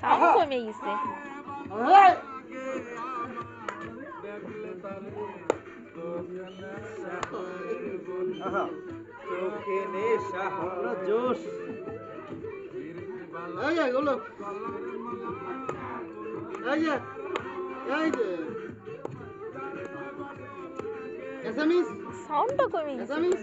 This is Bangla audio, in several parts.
সাউন্ড কমে গেছে চোখে নেশা হলো জোশ এই যে, গুলো। এই যে, এই যে। এসএমএস, সাউন্ডটা কমে গেছে এসএমএস।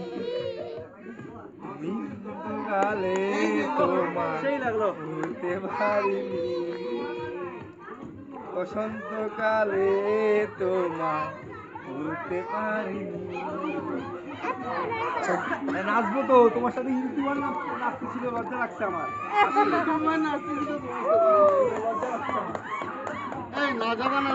লাগল। বলতে পারিনি। বসন্তকালে তোমায় বলতে পারিনি। নাচবো তো তোমার সাথে ইউটিউবার নাচতে ছিল লজ্জা লাগছে আমার। তোমার নাচতে দিতে বলছে। এই, না যাবা না।